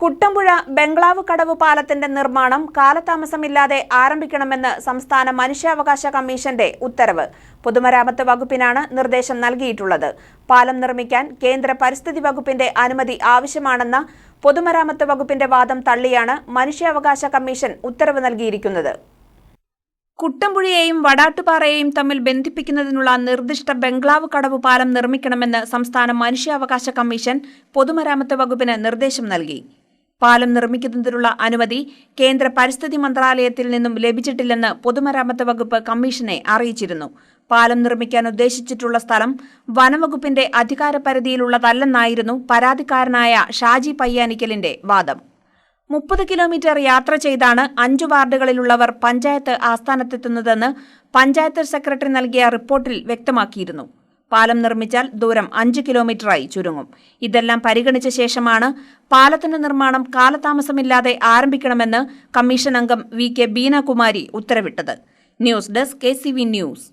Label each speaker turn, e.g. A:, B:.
A: കുട്ടമ്പുഴ ബംഗ്ലാവ് കടവ് പാലത്തിന്റെ നിർമ്മാണം കാലതാമസമില്ലാതെ ആരംഭിക്കണമെന്ന് സംസ്ഥാന മനുഷ്യാവകാശ കമ്മീഷന്റെ ഉത്തരവ്. പൊതുമരാമത്ത് വകുപ്പിനാണ് നിർദ്ദേശം നൽകിയിട്ടുള്ളത്. പാലം നിർമ്മിക്കാൻ കേന്ദ്ര പരിസ്ഥിതി വകുപ്പിന്റെ അനുമതി ആവശ്യമാണെന്ന പൊതുമരാമത്ത് വകുപ്പിന്റെ വാദം തള്ളിയാണ് മനുഷ്യാവകാശ കമ്മീഷൻ ഉത്തരവ് നൽകിയിരിക്കുന്നത്. കുട്ടമ്പുഴയെയും വടാട്ടുപാറയെയും തമ്മിൽ ബന്ധിപ്പിക്കുന്നതിനുള്ള നിർദ്ദിഷ്ട ബംഗ്ലാവ് കടവ് പാലം നിർമ്മിക്കണമെന്ന് സംസ്ഥാന മനുഷ്യാവകാശ കമ്മീഷൻ പൊതുമരാമത്ത് വകുപ്പിന് നിർദ്ദേശം നൽകി. പാലം നിർമ്മിക്കുന്നതിനുള്ള അനുമതി കേന്ദ്ര പരിസ്ഥിതി മന്ത്രാലയത്തിൽ നിന്നും ലഭിച്ചിട്ടില്ലെന്ന് പൊതുമരാമത്ത് വകുപ്പ് കമ്മീഷനെ അറിയിച്ചിരുന്നു. പാലം നിർമ്മിക്കാൻ ഉദ്ദേശിച്ചിട്ടുള്ള സ്ഥലം വനവകുപ്പിന്റെ അധികാരപരിധിയിലുള്ളതല്ലെന്നായിരുന്നു പരാതിക്കാരനായ ഷാജി പയ്യാനിക്കലിന്റെ വാദം. മുപ്പത് കിലോമീറ്റർ യാത്ര ചെയ്താണ് അഞ്ചു വാർഡുകളിലുള്ളവർ പഞ്ചായത്ത് ആസ്ഥാനത്തെത്തുന്നതെന്ന് പഞ്ചായത്ത് സെക്രട്ടറി നൽകിയ റിപ്പോർട്ടിൽ വ്യക്തമാക്കിയിരുന്നു. പാലം നിർമ്മിച്ചാൽ ദൂരം അഞ്ച് കിലോമീറ്ററായി ചുരുങ്ങും. ഇതെല്ലാം പരിഗണിച്ച ശേഷമാണ് പാലത്തിന്റെ നിർമ്മാണം കാലതാമസമില്ലാതെ ആരംഭിക്കണമെന്ന് കമ്മീഷൻ അംഗം വി കെ ബീനകുമാരി ഉത്തരവിട്ടത്. News desk K news.